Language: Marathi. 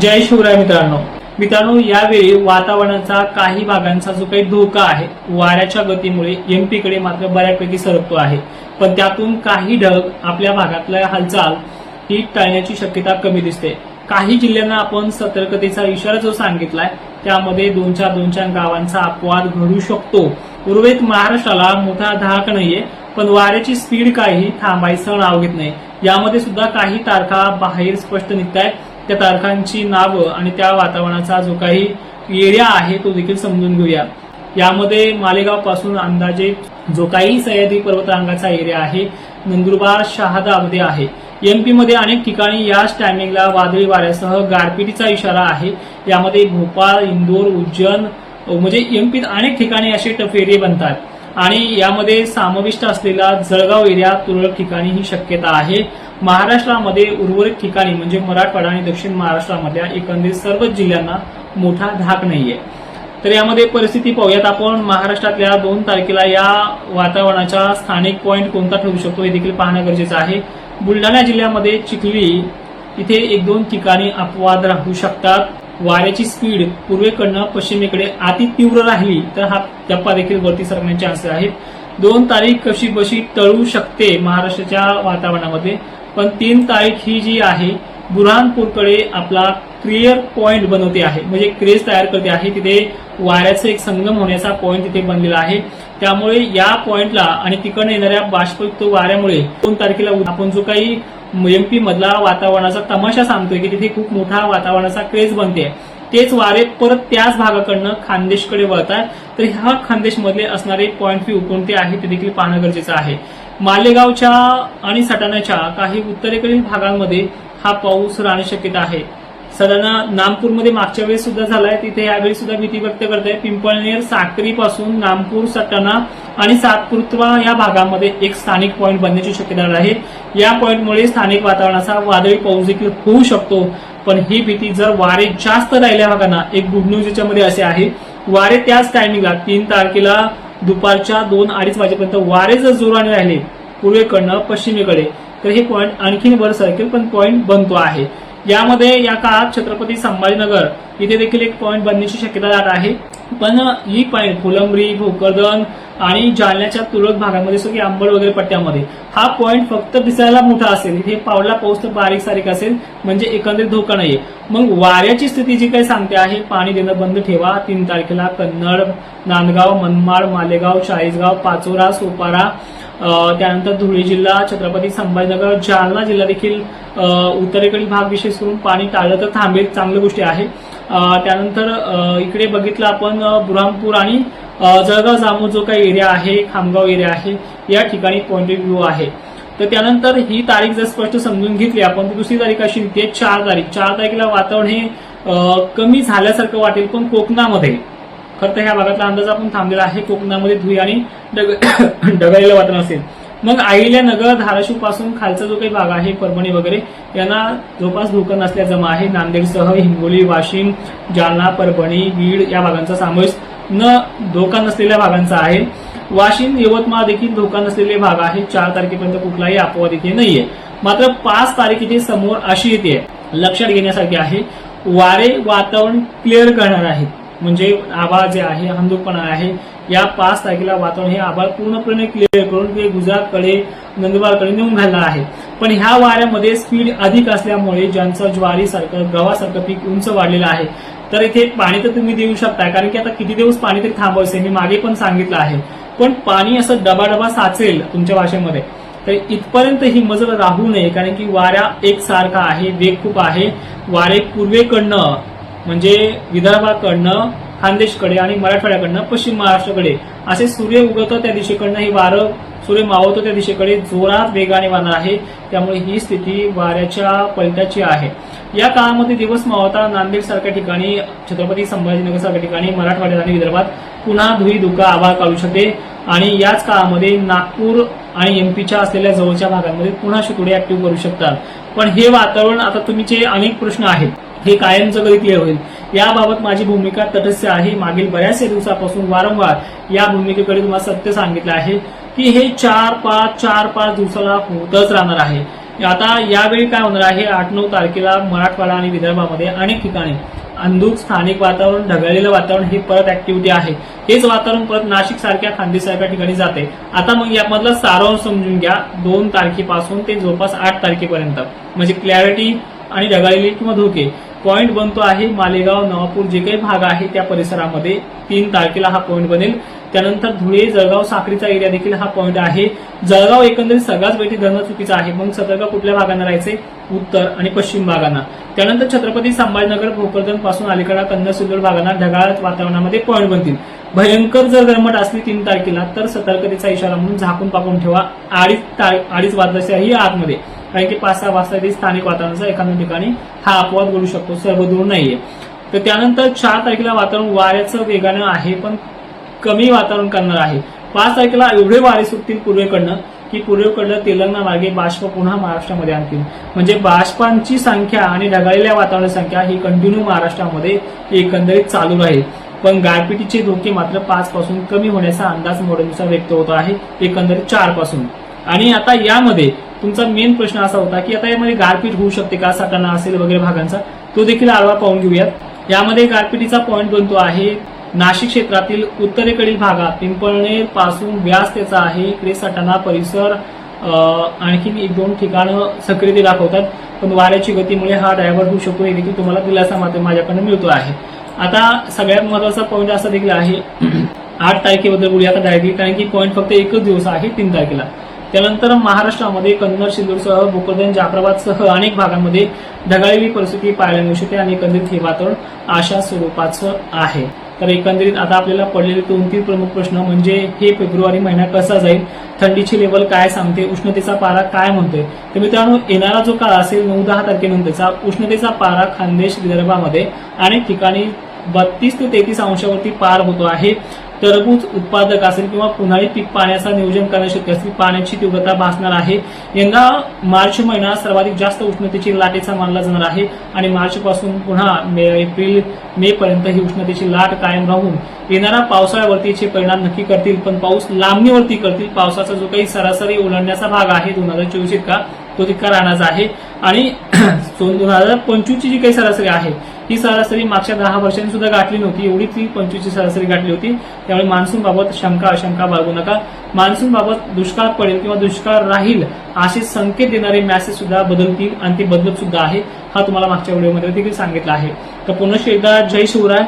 जय शिवराय मित्रांनो. मित्रांनो यावेळी वातावरणाचा काही भागांचा जो काही धोका आहे वाऱ्याच्या गतीमुळे एमपीकडे मात्र बऱ्यापैकी सरकतो आहे. पण त्यातून काही ढग आपल्या भागातल्या हालचाल ही टाळण्याची शक्यता कमी दिसते. काही जिल्ह्यांना आपण सतर्कतेचा इशारा जो सांगितलाय त्यामध्ये दोन चार दोन चार गावांचा अपवाद घडू शकतो. उर्वरित महाराष्ट्राला मोठा धाक नाहीये पण वाऱ्याची स्पीड काही थांबायचं नाव घेत नाही. यामध्ये सुद्धा काही तारखा बाहेर स्पष्ट निघत आहेत त्या तारखांची नावं आणि त्या वातावरणाचा जो काही एरिया आहे तो देखील समजून घेऊया. यामध्ये मालेगावपासून अंदाजे जो काही सह्याद्री पर्वतरांगाचा एरिया आहे नंदुरबार शहादामध्ये आहे. एमपी मध्ये अनेक ठिकाणी याच टायमिंगला वादळी वाऱ्यासह गारपिटीचा इशारा आहे. यामध्ये भोपाळ इंदोर उज्जैन म्हणजे एमपीत अनेक ठिकाणी असे टफ एरिये बनतात. आणि यामध्ये समाविष्ट असलेला जळगाव एरिया तुरळक ठिकाणी ही शक्यता आहे. महाराष्ट्रामध्ये उर्वरित ठिकाणी म्हणजे मराठवाडा आणि दक्षिण महाराष्ट्रामधल्या एकंदरीत सर्वच जिल्ह्यांना मोठा धाक नाहीये. तर यामध्ये परिस्थिती पाहूयात. आपण महाराष्ट्रातल्या दोन तारखेला या वातावरणाचा स्थानिक पॉईंट कोणता ठरू शकतो हे देखील पाहणं गरजेचं आहे. बुलढाणा जिल्ह्यामध्ये चिखली इथे एक दोन ठिकाणी अपवाद राहू शकतात. वाऱ्याची स्पीड पूर्वेकडनं पश्चिमेकडे अति तीव्र राहिली तर हा टप्पा देखील वरती सरकण्याचे चान्सेस आहेत. दोन तारीख कशी बशी टळू शकते महाराष्ट्राच्या वातावरणामध्ये? पण तीन तारीख ही जी आहे बुरहानपूरकडे आपला क्रिअर पॉइंट बनवते आहे. म्हणजे क्रेज तयार करते आहे. तिथे वाऱ्याचं एक संगम होण्याचा पॉइंट तिथे बनलेला आहे. त्यामुळे या पॉइंटला आणि तिकडनं येणाऱ्या बाष्पयुक्त वाऱ्यामुळे दोन तारखेला आपण जो काही एमपी मधला वातावरणाचा तमाशा सांगतोय की तिथे खूप मोठा वातावरणाचा क्रेज बनते तेच वारे परत त्याच भागाकडनं खानदेशकडे वळतात तर ह्या खानदेश मधले असणारे पॉईंट व्ह्यू कोणते आहे ते देखील पाहणं गरजेचं आहे. मालेगावच्या आणि सटाण्याच्या काही उत्तरेकडील भागांमध्ये हा पाऊस राहण्याची शक्यता आहे. सटाणा नामपूरमध्ये मागच्या वेळेस सुद्धा झालाय तिथे यावेळी सुद्धा भीती व्यक्त करत आहे पिंपळनेर साक्री पासून नामपूर सटाणा आणि सातपुत्रा या भागामध्ये एक स्थानिक पॉईंट बनण्याची शक्यता आहे. या पॉईंटमुळे स्थानिक वातावरणाचा वादळी पाऊस देखील होऊ शकतो. पण ही भीती जर वारे जास्त राहिल्या भागांना एक गुड न्यूज याच्यामध्ये असे आहे. वारे त्याच टायमिंगला तीन तारखेला दुपारच्या दोन अडीच वाजेपर्यंत वारे जर जोराने राहिले. पूर्वेकडनं पश्चिमेकडे. तर हे पॉईंट आणखीन वर सरकेल पण पॉईंट बनतो आहे. यामध्ये या काळात छत्रपती संभाजीनगर इथे देखील एक पॉईंट बनण्याची शक्यता दाट आहे. पण ही पॉईंट फुलंब्री भोकरदन आणि जालन्याच्या तुरळक भागामध्ये जसं की आंबड वगैरे पट्ट्यामध्ये. हा पॉईंट फक्त दिसायला मोठा असेल. इथे पावला पाऊस तर बारीक सारीक असेल म्हणजे एकंदरीत धोका नाहीये. मग वाऱ्याची स्थिती जी काही सांगते आहे पाणी देणं बंद ठेवा. तीन तारखेला कन्नड नांदगाव मनमाड मालेगाव चाळीसगाव पाचोरा सोपारा त्यानंतर धुळे जिल्हा छत्रपती संभाजीनगर जालना जिल्हा देखील उत्तरेकडील भाग विशेष करून पाणी टाळलं तर थांबेल चांगली गोष्टी आहे. त्यानंतर इकडे बघितलं आपण बुरहामपूर बुरहानपूर आणि जळगाव जामो जो काही एरिया आहे खामगाव एरिया आहे या ठिकाणी पॉइंट ऑफ व्ह्यू आहे. तर त्यानंतर ही तारीख जर स्पष्ट समजून घेतली आपण दुसरी तारीख अशी निघते चार तारीख. चार तारखेला वातावरण हे कमी झाल्यासारखं वाटेल पण कोकणामध्ये. खरं तर ह्या भागातला अंदाज आपण थांबलेला आहे. कोकणामध्ये धुई आणि डग ढगाळलेलं वातावरण असेल. मग अहिल्यानगर धाराशिवपासून खालचा जो काही भाग आहे परभणी वगैरे यांना जवळपास धोका नसल्या जमा आहे. नांदेडसह हिंगोली वाशिम जालना परभणी बीड या भागांचा समावेश न धोका नसलेल्या भागांचा आहे. वाशिम यवतमाळ देखील धोका नसलेले भाग आहे. चार तारखेपर्यंत कुठलाही अपवाद इथे नाहीये. मात्र पाच तारीख इथे समोर अशी येते. लक्षात घेण्यासारखी आहे. वारे वातावरण क्लिअर करणार आहेत. म्हणजे आभाळ जे आहे अंधुकपणा आहे या पाच तारखेला वातावरण हे आभाळ पूर्णपणे क्लिअर करून ते गुजरातकडे नंदुरबारकडे नेऊन घालणार आहे. पण ह्या वाऱ्यामध्ये स्पीड अधिक असल्यामुळे ज्यांचं ज्वारीसारखं गव्हासारखं पीक उंच वाढलेलं आहे. तर इथे पाणी तर तुम्ही देऊ शकता कारण की आता किती दिवस पाणी तरी थांबवायचं मी मागे पण सांगितलं आहे. पण पाणी असं डबाडबा साचेल तुमच्या भाषेमध्ये तर इथपर्यंत ही मजल राहू नये कारण की वाऱ्या एकसारखा आहे वेग खूप आहे. वारे पूर्वेकडनं म्हणजे विदर्भाकडनं खानदेशकडे आणि मराठवाड्याकडनं पश्चिम महाराष्ट्राकडे. असे सूर्य उगवतं त्या दिशेकडनं हे वारं सूर्य मावतो त्या दिशेकडे जोरात वेगाने वाहणार आहे. त्यामुळे ही स्थिती वाऱ्याच्या पलट्याची आहे. या काळामध्ये दिवस मावता नांदेड सारख्या ठिकाणी छत्रपती संभाजीनगर सारख्या ठिकाणी मराठवाड्यात आणि विदर्भात पुन्हा धुई धुका आभाळ काढू शकते. आणि याच काळामध्ये नागपूर आणि एमपीच्या असलेल्या जवळच्या भागांमध्ये पुन्हा शितोडे ऍक्टिव्ह करू शकतात. पण हे वातावरण आता तुमचे अनेक प्रश्न आहेत हे कायमचं कधी क्लिअर होईल. याबाबत माझी भूमिका तटस्थ आहे. मागील बऱ्याचशा दिवसापासून वारंवार या भूमिकेकडे तुम्हाला सत्य सांगितलं आहे की हे चार पाच चार पाच दिवसाला होतच राहणार आहे. आता यावेळी काय होणार आहे? आठ नऊ तारखेला मराठवाडा आणि विदर्भामध्ये अनेक ठिकाणी अंधुक स्थानिक वातावरण ढगाळलेलं वातावरण ही परत ऍक्टिव्हिटी आहे. हेच वातावरण परत नाशिक सारख्या खांदेसारख्या ठिकाणी जाते. आता मग यामधला सारांश समजून घ्या. दोन तारखेपासून ते जवळपास आठ तारखेपर्यंत. म्हणजे क्लॅरिटी आणि ढगाळलेली किंवा धोके पॉइंट बनतो आहे मालेगाव नवापूर जे काही भाग आहे त्या परिसरामध्ये. तीन तारखेला हा पॉइंट बनेल. त्यानंतर धुळे जळगाव साखरीचा एरिया देखील हा पॉइंट आहे. जळगाव एकंदरीत सगळ्याच बैठी धरणं चुकीचं आहे. मग सतर्क कुठल्या भागांना राहायचे उत्तर आणि पश्चिम भागांना. त्यानंतर छत्रपती संभाजीनगर भोकरदनपासून अलीकडा कन्या सिल्लोड भागांना ढगाळ वातावरणामध्ये पॉइंट बनतील. भयंकर जर गरमट असली तीन तारखेला तर सतर्कतेचा इशारा म्हणून झाकून पाकून ठेवा. अडीच तार- अडीच वाजल्याच्याही आतमध्ये. कारण की पाच सहा वाजता ते स्थानिक वातावरणाचा एखाद्या ठिकाणी हा अपवाद घडू शकतो सर्व दूर नाहीये. तर त्यानंतर चार तारखेला वातावरण वाऱ्याचं वेगानं आहे पण कमी वातावरण करणार आहे. पाच तारखेला एवढे वारे सुटतील पूर्वेकडनं की पूर्वेकडलं तेलंगणा मार्गे बाष्प पुन्हा महाराष्ट्रामध्ये आणतील. म्हणजे बाष्पांची संख्या आणि ढगाळलेल्या वातावरणाची संख्या ही कंटिन्यू महाराष्ट्रामध्ये एकंदरीत चालू राहील. पण गारपिटीचे धोके मात्र पाच पासून कमी होण्याचा अंदाज मॉडेलनुसार व्यक्त होत आहे एकंदरीत चारपासून. आणि आता यामध्ये तुमचा मेन प्रश्न असा होता की आता यामध्ये गारपीट होऊ शकते का? साताना असेल वगैरे भागांचा. तो देखील आढावा पाहून घेऊयात. यामध्ये गारपिटीचा पॉईंट बनतो आहे नाशिक क्षेत्रातील उत्तरेकडील भागात पिंपळनेरपासून व्यास त्याचा आहे. इकडे सटाणा परिसर आणखीन एक दोन ठिकाणं सक्रियते दाखवतात. पण वाऱ्याची गतीमुळे हा ड्रायव्हर होऊ शकतो. हे देखील तुम्हाला दिलासा मात्र माझ्याकडनं मिळतो आहे. आता सगळ्यात महत्त्वाचा पॉईंट असा देखील आहे. आठ तारखेबद्दल बोलूया. आता डायरेक्टली कारण की पॉईंट फक्त एकच दिवस आहे तीन तारखेला. त्यानंतर महाराष्ट्रामध्ये कन्नड सिल्लोडसह भोकरदन जाफराबादसह अनेक भागांमध्ये ढगाळी परिस्थिती पाहायला मिळू शकते आणि एकंदरीत हे वातावरण अशा स्वरूपाचं आहे. तर एकंदरीत आता आपल्याला पडलेले दोन तीन प्रमुख प्रश्न म्हणजे हे फेब्रुवारी महिना कसा जाईल? थंडीची लेवल काय सांगते? उष्णतेचा पारा काय म्हणतोय? तर मित्रांनो येणारा जो काळ असेल नऊ दहा तारखेनंतरचा उष्णतेचा पारा खानदेश विदर्भामध्ये अनेक ठिकाणी बत्तीस ते तेहतीस अंशावरती पार होतो आहे. टरबूज उत्पादक असेल किंवा उन्हाळी पीक पाण्याचा नियोजन करण्याची शक्य असतील पाण्याची तीव्रता भासणार आहे. यंदा मार्च महिना सर्वाधिक जास्त उष्णतेची लाटेचा मानला जाणार आहे आणि मार्च पासून पुन्हा मे एप्रिल मे पर्यंत ही उष्णतेची लाट कायम राहून येणारा पावसाळ्यावरतीचे परिणाम नक्की करतील. पण पाऊस लांबणीवरती करतील. पावसाचा जो काही सरासरी ओलांडण्याचा भाग आहे दोन हजार चोवीस इतका तो तितका राहण्याचा आहे. आणि दोन हजार पंचवीसची जी काही सरासरी आहे ही सरासरी मागच्या दहा वर्षांनी सुद्धा गाठली नव्हती. एवढी ती पंचवीसची सरासरी गाठली होती. त्यामुळे मान्सून बाबत शंका आशंका बाळगू नका. मान्सून बाबत दुष्काळ पडेल किंवा दुष्काळ राहील असे संकेत देणारे मॅसेज सुद्धा बदलतील आणि ते बदलत सुद्धा आहे हा तुम्हाला मागच्या व्हिडिओमध्ये देखील सांगितला आहे. तर पुन्हा एकदा जय शिवराय.